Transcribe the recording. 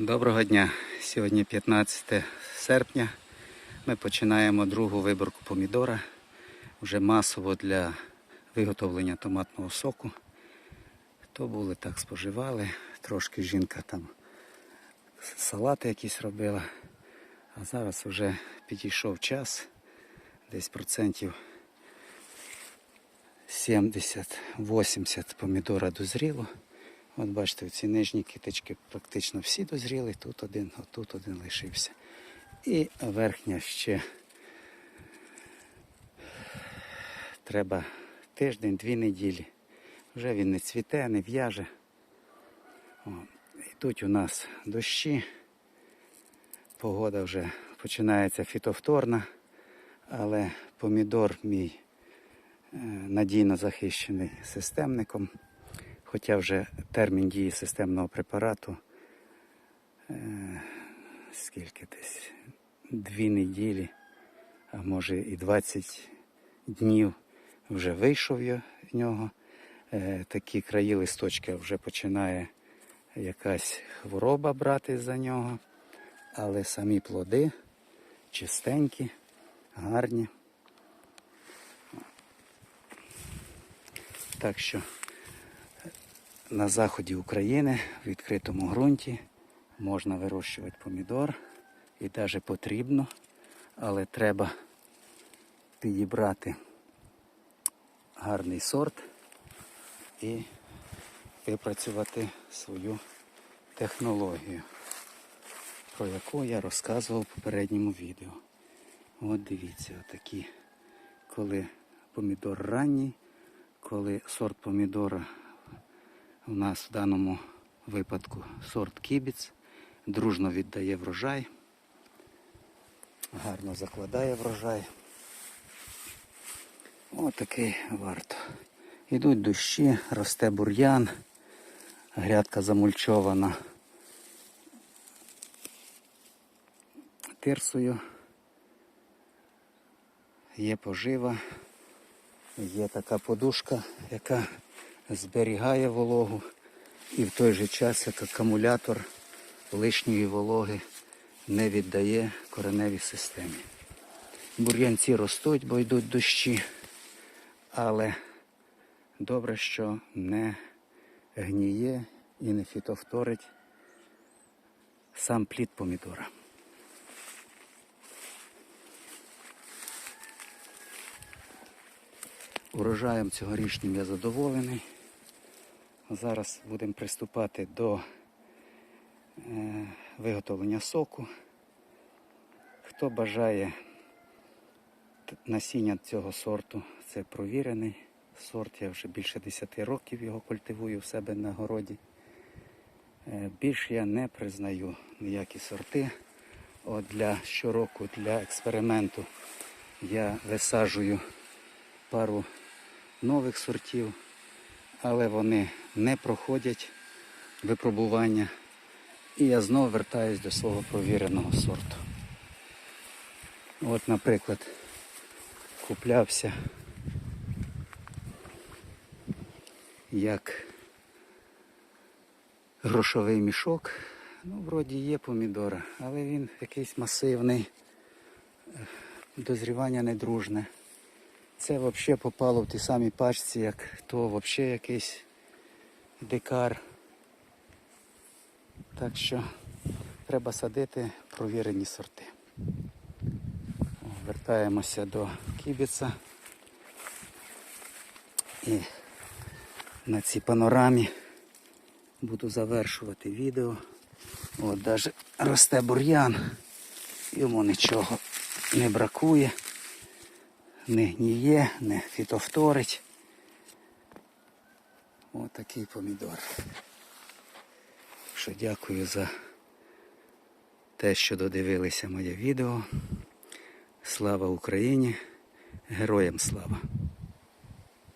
Доброго дня! Сьогодні 15 серпня. Ми починаємо другу виборку помідора. Вже масово для виготовлення томатного соку. То були так споживали. Трошки жінка там салати якісь робила. А зараз вже підійшов час. Десь процентів 70-80 помідора дозріло. От бачите, ці нижні китички практично всі дозріли, тут один, отут один лишився. І верхня ще треба тиждень, дві неділі. Вже він не цвіте, не в'яже. О, Йдуть у нас дощі. Погода вже починається фітовторна, але помідор мій е, надійно захищений системником. Хоча вже термін дії системного препарату е, скільки десь дві неділі, а може і 20 днів вже вийшов я в нього. Е, такі краї листочка вже починає якась хвороба брати за нього, але самі плоди чистенькі, гарні. Так що на заході України в відкритому ґрунті можна вирощувати помідор і навіть потрібно, але треба підібрати гарний сорт і випрацювати свою технологію, про яку я розказував в попередньому відео. От дивіться, отакі, коли помідор ранній, коли сорт помідора у нас в даному випадку сорт кібіц, дружно віддає врожай, гарно закладає врожай. Отакий варто. Йдуть дощі, росте бур'ян, грядка замульчована тирсою. Є пожива, є така подушка, яка зберігає вологу і в той же час як акумулятор лишньої вологи не віддає кореневій системі. Бур'янці ростуть, бо йдуть дощі, але добре, що не гніє і не фітовторить сам плід помідора. Урожаєм цьогорічнім я задоволений. Зараз будемо приступати до е, виготовлення соку. Хто бажає насіння цього сорту, це провірений сорт. Я вже більше 10 років його культивую в себе на городі. Е, Більш я не признаю ніякі сорти. От для щороку для експерименту я висаджую пару нових сортів, але вони не проходять випробування. І я знову вертаюсь до свого провіреного сорту. От, наприклад, куплявся як грошовий мішок. Ну, вроді є помідора, але він якийсь масивний, дозрівання недружне. Це взагалі попало в ті самі пачці, як то взагалі якийсь дикар. Так що треба садити провірені сорти. Вертаємося до кібіца. І на цій панорамі буду завершувати відео. От навіть росте бур'ян, йому нічого не бракує не гніє, не фітовторить. Ось такий помідор. Що дякую за те, що додивилися моє відео. Слава Україні! Героям слава!